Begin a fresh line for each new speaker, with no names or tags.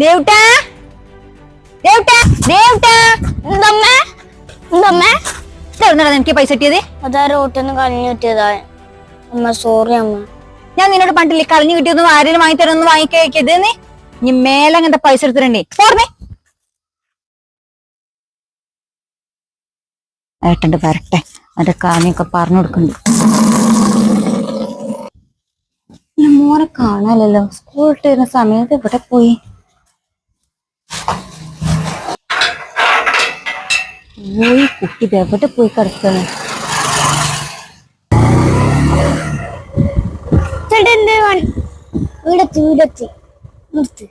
ദേവുട്ടാ? ദേവുട്ടാ? ദേവുട്ടാ? എന്തമ്മേ? എന്തമ്മേ? ഇതെവിടുന്നാ എനിക്ക് പൈസ കിട്ടിയത്.
അതാ റോട്ടിന്ന് കളഞ്ഞു കിട്ടിയതാ. അമ്മ സോറി അമ്മ.
ഞാൻ നിന്നോട് പണ്ടില്ലേ കളഞ്ഞു കിട്ടിയൊന്നും ആരെങ്കിലും വാങ്ങി തരുമെന്ന് വാങ്ങിക്കത് നീ ഇനി മേലെ അങ്ങനത്തെ പൈസ എടുത്തിട്ടുണ്ടേ ഓർമ്മേ? ഏട്ടണ്ട് വരട്ടെ. അവന്റെ കാര്യമൊക്കെ പറഞ്ഞു കൊടുക്കണ്ട്. ഈ മോനെ കാണാനല്ലോ സ്കൂൾ വിട്ട് വരുന്ന സമയത്ത് ഇവിടെ പോയി? പോയി കുട്ടി എവിടെ പോയി കിടക്കുന്നു
ചേട്ടൻ ചൂടത്തി വീടെത്തി നിർത്ത്.